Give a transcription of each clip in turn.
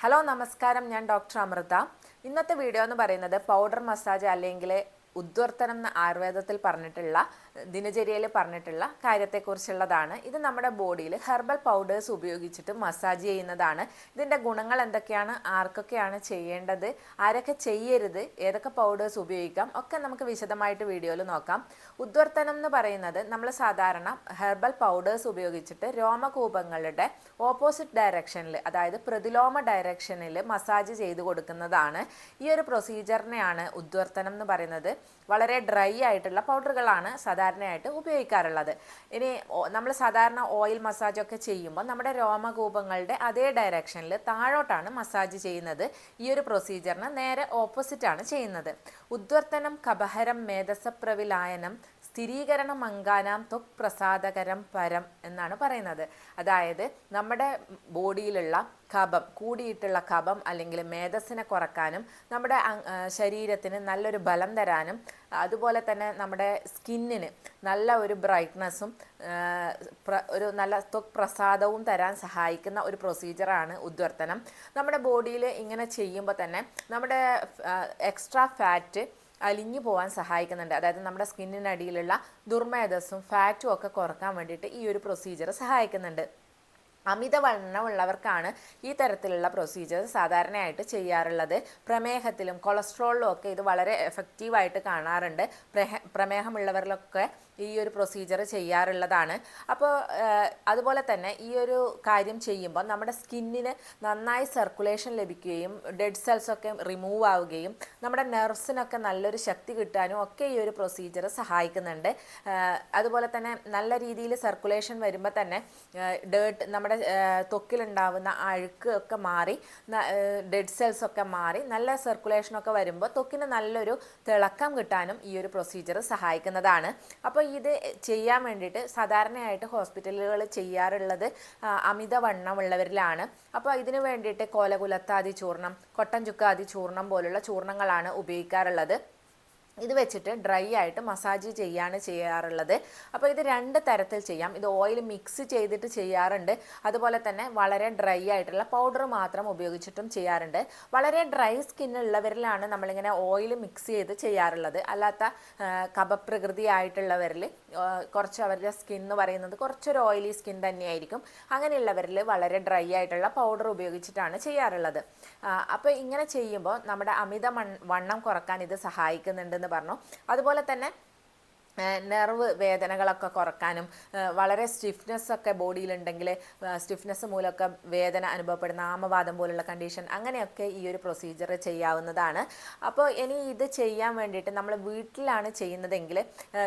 Hello നമസ്കാരം. ഞാൻ doctor Amrita. ഇന്നത്തെ വീഡിയോ എന്ന് പറയുന്നത് പൗഡർ മസാജ് അല്ലെങ്കിൽ ഉദ്വർത്തനം എന്ന ആയുർവേദത്തിൽ പറഞ്ഞിട്ടുള്ള ദിനചര്യയിൽ പറഞ്ഞിട്ടുള്ള കാര്യത്തെക്കുറിച്ചുള്ളതാണ്. ഇത് നമ്മുടെ ബോഡിയിൽ ഹെർബൽ പൗഡേഴ്സ് ഉപയോഗിച്ചിട്ട് മസാജ് ചെയ്യുന്നതാണ്. ഇതിന്റെ ഗുണങ്ങൾ എന്തൊക്കെയാണ്? ആർക്കൊക്കെയാണ് ചെയ്യേണ്ടത്? ആരൊക്കെ ചെയ്യരുത്? ഏതൊക്കെ പൗഡേഴ്സ് ഉപയോഗിക്കാം? ഒക്കെ നമുക്ക് വിശദമായിട്ട് വീഡിയോയിൽ നോക്കാം. ഉദ്വർത്തനം എന്ന് പറയുന്നത് നമ്മൾ സാധാരണ ഹെർബൽ പൗഡേഴ്സ് ഉപയോഗിച്ചിട്ട് രോമകൂപങ്ങളുടെ ഓപ്പോസിറ്റ് ഡയറക്ഷനിൽ അതായത് പ്രതിലോമ ഡയറക്ഷനിൽ മസാജ് ചെയ്ത് കൊടുക്കുന്നതാണ്. ഈ ഒരു പ്രൊസീജിയറിനെയാണ് ഉദ്വർത്തനം എന്ന് പറയുന്നത്. വളരെ ഡ്രൈ ആയിട്ടുള്ള പൗഡറുകളാണ് സാധാരണയായിട്ട് ഉപയോഗിക്കാറുള്ളത്. ഇനി നമ്മൾ സാധാരണ ഓയിൽ മസാജ് ഒക്കെ ചെയ്യുമ്പോൾ നമ്മുടെ രോമകൂപങ്ങളുടെ അതേ ഡയറക്ഷനിൽ താഴോട്ടാണ് മസാജ് ചെയ്യുന്നത്. ഈ ഒരു പ്രൊസീജിയറിന് നേരെ ഓപ്പോസിറ്റാണ് ചെയ്യുന്നത്. ഉദ്വർത്തനം കപഹരം മേധസപ്രവിലായനം സ്ഥിരീകരണ മങ്കാനാം ത്വക് പ്രസാദകരം പരം എന്നാണ് പറയുന്നത്. അതായത് നമ്മുടെ ബോഡിയിലുള്ള കഫം കൂടിയിട്ടുള്ള കഫം അല്ലെങ്കിൽ മേധസ്സിനെ കുറക്കാനും നമ്മുടെ ശരീരത്തിന് നല്ലൊരു ബലം തരാനും അതുപോലെ തന്നെ നമ്മുടെ സ്കിന്നിന് നല്ല ഒരു ബ്രൈറ്റ്നസ്സും ഒരു നല്ല ത്വക് പ്രസാദവും തരാൻ സഹായിക്കുന്ന ഒരു പ്രൊസീജിയറാണ് ഉദ്വർത്തനം. നമ്മുടെ ബോഡിയിൽ ഇങ്ങനെ ചെയ്യുമ്പോൾ തന്നെ നമ്മുടെ എക്സ്ട്രാ ഫാറ്റ് അലിഞ്ഞു പോകാൻ സഹായിക്കുന്നുണ്ട്. അതായത് നമ്മുടെ സ്കിന്നിനടിയിലുള്ള ദുർമേധസ്സും ഫാറ്റും ഒക്കെ കുറയ്ക്കാൻ വേണ്ടിയിട്ട് ഈ ഒരു പ്രൊസീജിയർ സഹായിക്കുന്നുണ്ട്. അമിതവണ്ണമുള്ളവർക്കാണ് ഈ തരത്തിലുള്ള പ്രൊസീജിയർ സാധാരണയായിട്ട് ചെയ്യാറുള്ളത്. പ്രമേഹത്തിലും കൊളസ്ട്രോളിലും ഒക്കെ ഇത് വളരെ എഫക്റ്റീവായിട്ട് കാണാറുണ്ട്. പ്രമേഹമുള്ളവരിലൊക്കെ ഈ ഒരു പ്രൊസീജിയർ ചെയ്യാറുള്ളതാണ്. അപ്പോൾ അതുപോലെ തന്നെ ഈ ഒരു കാര്യം ചെയ്യുമ്പോൾ നമ്മുടെ സ്കിന്നിന് നന്നായി സർക്കുലേഷൻ ലഭിക്കുകയും ഡെഡ് സെൽസ് ഒക്കെ റിമൂവ് ആവുകയും നമ്മുടെ നെർവ്സിനൊക്കെ നല്ലൊരു ശക്തി കിട്ടാനും ഒക്കെ ഈ ഒരു പ്രൊസീജിയർ സഹായിക്കുന്നുണ്ട്. അതുപോലെ തന്നെ നല്ല രീതിയിൽ സർക്കുലേഷൻ വരുമ്പോൾ തന്നെ ഡേർട്ട് നമ്മുടെ തൊക്കിലുണ്ടാവുന്ന അഴുക്ക് ഒക്കെ മാറി ഡെഡ് സെൽസ് ഒക്കെ മാറി നല്ല സർക്കുലേഷനൊക്കെ വരുമ്പോൾ തൊക്കിന് നല്ലൊരു തിളക്കം കിട്ടാനും ഈ ഒരു പ്രൊസീജിയർ സഹായിക്കുന്നതാണ്. അപ്പോൾ ഇത് ചെയ്യാൻ വേണ്ടിയിട്ട് സാധാരണയായിട്ട് ഹോസ്പിറ്റലുകൾ ചെയ്യാറുള്ളത് അമിതവണ്ണമുള്ളവരിലാണ്. അപ്പോൾ ഇതിനു വേണ്ടിയിട്ട് കോലകുലത്താതി ചൂർണം കൊട്ടൻ ചൂർണം പോലുള്ള ചൂർണങ്ങളാണ് ഉപയോഗിക്കാറുള്ളത്. ഇത് വെച്ചിട്ട് ഡ്രൈ ആയിട്ട് മസാജ് ചെയ്യാണ് ചെയ്യാറുള്ളത്. അപ്പോൾ ഇത് രണ്ട് തരത്തിൽ ചെയ്യാം. ഇത് ഓയിൽ മിക്സ് ചെയ്തിട്ട് ചെയ്യാറുണ്ട്. അതുപോലെ തന്നെ വളരെ ഡ്രൈ ആയിട്ടുള്ള പൗഡർ മാത്രം ഉപയോഗിച്ചിട്ടും ചെയ്യാറുണ്ട്. വളരെ ഡ്രൈ സ്കിൻ ഉള്ളവരിലാണ് നമ്മളിങ്ങനെ ഓയിൽ മിക്സ് ചെയ്ത് ചെയ്യാറുള്ളത്. അല്ലാത്ത കപപ്രകൃതി ആയിട്ടുള്ളവരിൽ കുറച്ച് അവരുടെ സ്കിൻ എന്ന് പറയുന്നത് കുറച്ചൊരു ഓയിലി സ്കിൻ തന്നെയായിരിക്കും. അങ്ങനെയുള്ളവരിൽ വളരെ ഡ്രൈ ആയിട്ടുള്ള പൗഡർ ഉപയോഗിച്ചിട്ടാണ് ചെയ്യാറുള്ളത്. അപ്പോൾ ഇങ്ങനെ ചെയ്യുമ്പോൾ നമ്മുടെ അമിത വണ്ണം കുറയ്ക്കാൻ ഇത് സഹായിക്കുന്നുണ്ടെന്ന് പറഞ്ഞു. അതുപോലെ തന്നെ നെർവ് വേദനകളൊക്കെ കുറക്കാനും വളരെ സ്റ്റിഫ്നെസ് ഒക്കെ ബോഡിയിലുണ്ടെങ്കിൽ സ്റ്റിഫ്നെസ് മൂലമൊക്കെ വേദന അനുഭവപ്പെടുന്ന ആമവാദം പോലുള്ള കണ്ടീഷൻ അങ്ങനെയൊക്കെ ഈ ഒരു പ്രൊസീജിയർ ചെയ്യാവുന്നതാണ്. അപ്പോൾ ഇനി ഇത് ചെയ്യാൻ വേണ്ടിയിട്ട് നമ്മൾ വീട്ടിലാണ് ചെയ്യുന്നതെങ്കിൽ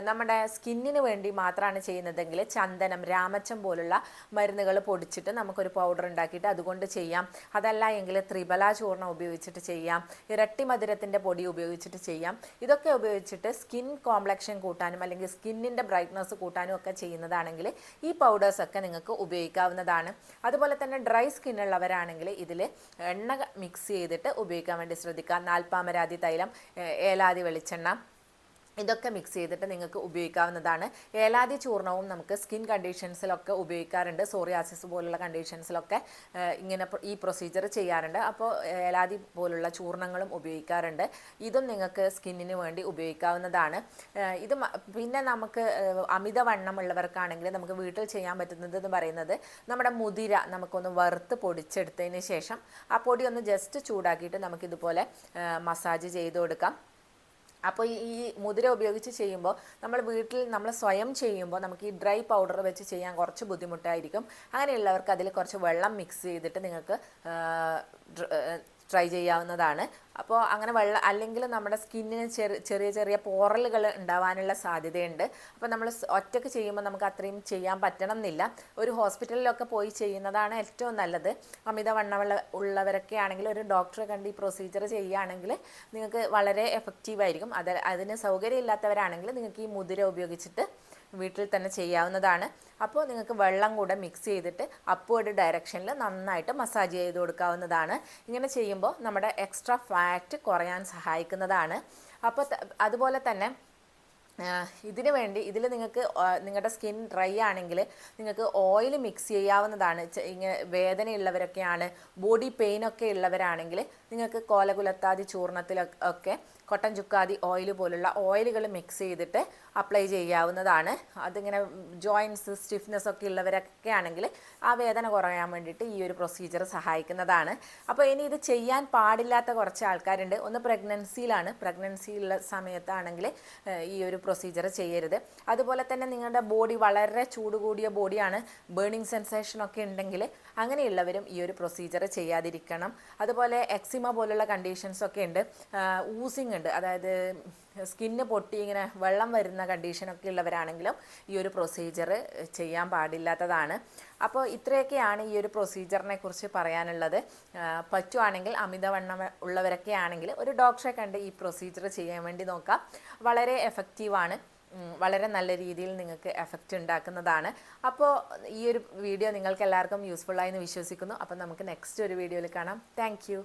നമ്മുടെ സ്കിന്നിന് വേണ്ടി മാത്രമാണ് ചെയ്യുന്നതെങ്കിൽ ചന്ദനം രാമച്ചം പോലുള്ള മരുന്നുകൾ പൊടിച്ചിട്ട് നമുക്കൊരു പൗഡർ ഉണ്ടാക്കിയിട്ട് അതുകൊണ്ട് ചെയ്യാം. അതല്ല എങ്കിൽ ത്രിബല ചൂർണം ഉപയോഗിച്ചിട്ട് ചെയ്യാം ഇരട്ടി മധുരത്തിന്റെ പൊടി ഉപയോഗിച്ചിട്ട് ചെയ്യാം. ഇതൊക്കെ ഉപയോഗിച്ചിട്ട് സ്കിൻ കോംപ്ലക്ഷൻ കൂട്ടാനും അല്ലെങ്കിൽ സ്കിന്നിന്റെ ബ്രൈറ്റ്നസ് കൂട്ടാനും ഒക്കെ ചെയ്യുന്നതാണെങ്കിൽ ഈ പൗഡേഴ്സൊക്കെ നിങ്ങൾക്ക് ഉപയോഗിക്കാവുന്നതാണ്. അതുപോലെ തന്നെ ഡ്രൈ സ്കിന്നുള്ളവരാണെങ്കിൽ ഇതിൽ എണ്ണ മിക്സ് ചെയ്തിട്ട് ഉപയോഗിക്കാൻ വേണ്ടി ശ്രദ്ധിക്കുക. നാൽപ്പാമരാതി തൈലം ഏലാതി വെളിച്ചെണ്ണ ഇതൊക്കെ മിക്സ് ചെയ്തിട്ട് നിങ്ങൾക്ക് ഉപയോഗിക്കാവുന്നതാണ്. ഏലാതി ചൂർണവും നമുക്ക് സ്കിൻ കണ്ടീഷൻസിലൊക്കെ ഉപയോഗിക്കാറുണ്ട്. സോറിയാസിസ് പോലുള്ള കണ്ടീഷൻസിലൊക്കെ ഇങ്ങനെ ഈ പ്രൊസീജിയർ ചെയ്യാറുണ്ട്. അപ്പോൾ ഏലാതി പോലുള്ള ചൂർണങ്ങളും ഉപയോഗിക്കാറുണ്ട്. ഇതും നിങ്ങൾക്ക് സ്കിന്നിന് വേണ്ടി ഉപയോഗിക്കാവുന്നതാണ്. ഇത് പിന്നെ നമുക്ക് അമിത അമിതവണ്ണമുള്ളവർക്കാണെങ്കിൽ നമുക്ക് വീട്ടിൽ ചെയ്യാൻ പറ്റുന്നത് എന്ന് പറയുന്നത് നമ്മുടെ മുതിര നമുക്കൊന്ന് വറുത്ത് പൊടിച്ചെടുത്തതിന് ശേഷം ആ പൊടി ഒന്ന് ജസ്റ്റ് ചൂടാക്കിയിട്ട് നമുക്കിതുപോലെ മസാജ് ചെയ്ത് കൊടുക്കാം. അപ്പോൾ ഈ മുതിര ഉപയോഗിച്ച് ചെയ്യുമ്പോൾ നമ്മൾ വീട്ടിൽ നമ്മൾ സ്വയം ചെയ്യുമ്പോൾ നമുക്ക് ഈ ഡ്രൈ പൗഡർ വെച്ച് ചെയ്യാൻ കുറച്ച് ബുദ്ധിമുട്ടായിരിക്കും. അങ്ങനെയുള്ളവർക്ക് അതിൽ കുറച്ച് വെള്ളം മിക്സ് ചെയ്തിട്ട് നിങ്ങൾക്ക് ട്രൈ ചെയ്യാവുന്നതാണ്. അപ്പോൾ അങ്ങനെ വെള്ളം അല്ലെങ്കിൽ നമ്മുടെ സ്കിന്നിന് ചെറിയ ചെറിയ പോറലുകൾ ഉണ്ടാവാനുള്ള സാധ്യതയുണ്ട്. അപ്പോൾ നമ്മൾ ഒറ്റയ്ക്ക് ചെയ്യുമ്പോൾ നമുക്ക് അത്രയും ചെയ്യാൻ പറ്റണം എന്നില്ല ഒരു ഹോസ്പിറ്റലിലൊക്കെ പോയി ചെയ്യുന്നതാണ് ഏറ്റവും നല്ലത്. അമിതവണ്ണമുള്ള ഉള്ളവരൊക്കെ ആണെങ്കിൽ ഒരു ഡോക്ടറെ കണ്ട് ഈ പ്രൊസീജിയർ ചെയ്യുകയാണെങ്കിൽ നിങ്ങൾക്ക് വളരെ എഫക്റ്റീവായിരിക്കും അത് അതിന് സൗകര്യമില്ലാത്തവരാണെങ്കിൽ നിങ്ങൾക്ക് ഈ മുതിര ഉപയോഗിച്ചിട്ട് വീട്ടിൽ തന്നെ ചെയ്യാവുന്നതാണ്. അപ്പോൾ നിങ്ങൾക്ക് വെള്ളം കൂടെ മിക്സ് ചെയ്തിട്ട് അപ്വേർഡ് ഡയറക്ഷനിൽ നന്നായിട്ട് മസാജ് ചെയ്ത് കൊടുക്കാവുന്നതാണ്. ഇങ്ങനെ ചെയ്യുമ്പോൾ നമ്മുടെ എക്സ്ട്രാ ഫാറ്റ് കുറയാൻ സഹായിക്കുന്നതാണ്. അപ്പോൾ അതുപോലെ തന്നെ ഇതിന് വേണ്ടി ഇതിൽ നിങ്ങൾക്ക് നിങ്ങളുടെ സ്കിൻ ഡ്രൈ ആണെങ്കിൽ നിങ്ങൾക്ക് ഓയിൽ മിക്സ് ചെയ്യാവുന്നതാണ്. ഇങ്ങനെ വേദനയുള്ളവരൊക്കെയാണ് ബോഡി പെയിൻ ഒക്കെ ഉള്ളവരാണെങ്കിൽ നിങ്ങൾക്ക് കോലകുലത്താതി ചൂർണത്തിലൊക്കെ കൊട്ടൻ ചുക്കാതി ഓയിൽ പോലുള്ള ഓയിലുകൾ മിക്സ് ചെയ്തിട്ട് അപ്ലൈ ചെയ്യാവുന്നതാണ്. അതിങ്ങനെ ജോയിൻസ് സ്റ്റിഫ്നെസ് ഒക്കെ ഉള്ളവരൊക്കെ ആണെങ്കിൽ ആ വേദന കുറയാൻ വേണ്ടിയിട്ട് ഈ ഒരു പ്രൊസീജിയർ സഹായിക്കുന്നതാണ്. അപ്പോൾ ഇനി ഇത് ചെയ്യാൻ പാടില്ലാത്ത കുറച്ച് ആൾക്കാരുണ്ട്. ഒന്ന് പ്രഗ്നൻസിയിലാണ് പ്രഗ്നൻസിയിലുള്ള സമയത്താണെങ്കിൽ ഈ ഒരു പ്രൊസീജിയർ ചെയ്യരുത്. അതുപോലെ തന്നെ നിങ്ങളുടെ ബോഡി വളരെ ചൂട് കൂടിയ ബോഡിയാണ് ബേണിംഗ് സെൻസേഷൻ ഒക്കെ ഉണ്ടെങ്കിൽ അങ്ങനെയുള്ളവരും ഈ ഒരു പ്രൊസീജിയർ ചെയ്യാതിരിക്കണം. അതുപോലെ എക്സിമ പോലുള്ള കണ്ടീഷൻസ് ഒക്കെ ഉണ്ട്. ഊസിങ് ഉണ്ട്. അതായത് സ്കിന്ന് പൊട്ടി ഇങ്ങനെ വെള്ളം വരുന്ന കണ്ടീഷനൊക്കെ ഉള്ളവരാണെങ്കിലും ഈ ഒരു പ്രൊസീജിയർ ചെയ്യാൻ പാടില്ലാത്തതാണ്. അപ്പോൾ ഇത്രയൊക്കെയാണ് ഈ ഒരു പ്രൊസീജിയറിനെ കുറിച്ച് പറയാനുള്ളത്. പറ്റുവാണെങ്കിൽ അമിതവണ്ണം ഉള്ളവരൊക്കെ ആണെങ്കിൽ ഒരു ഡോക്ടറെ കണ്ട് ഈ പ്രൊസീജിയർ ചെയ്യാൻ വേണ്ടി നോക്കാം. വളരെ എഫക്റ്റീവാണ് വളരെ നല്ല രീതിയിൽ നിങ്ങൾക്ക് എഫക്റ്റ് ഉണ്ടാക്കുന്നതാണ്. അപ്പോൾ ഈ ഒരു വീഡിയോ നിങ്ങൾക്ക് എല്ലാവർക്കും യൂസ്ഫുൾ ആയി എന്ന് വിശ്വസിക്കുന്നു. അപ്പോൾ നമുക്ക് നെക്സ്റ്റ് ഒരു വീഡിയോയിൽ കാണാം. താങ്ക്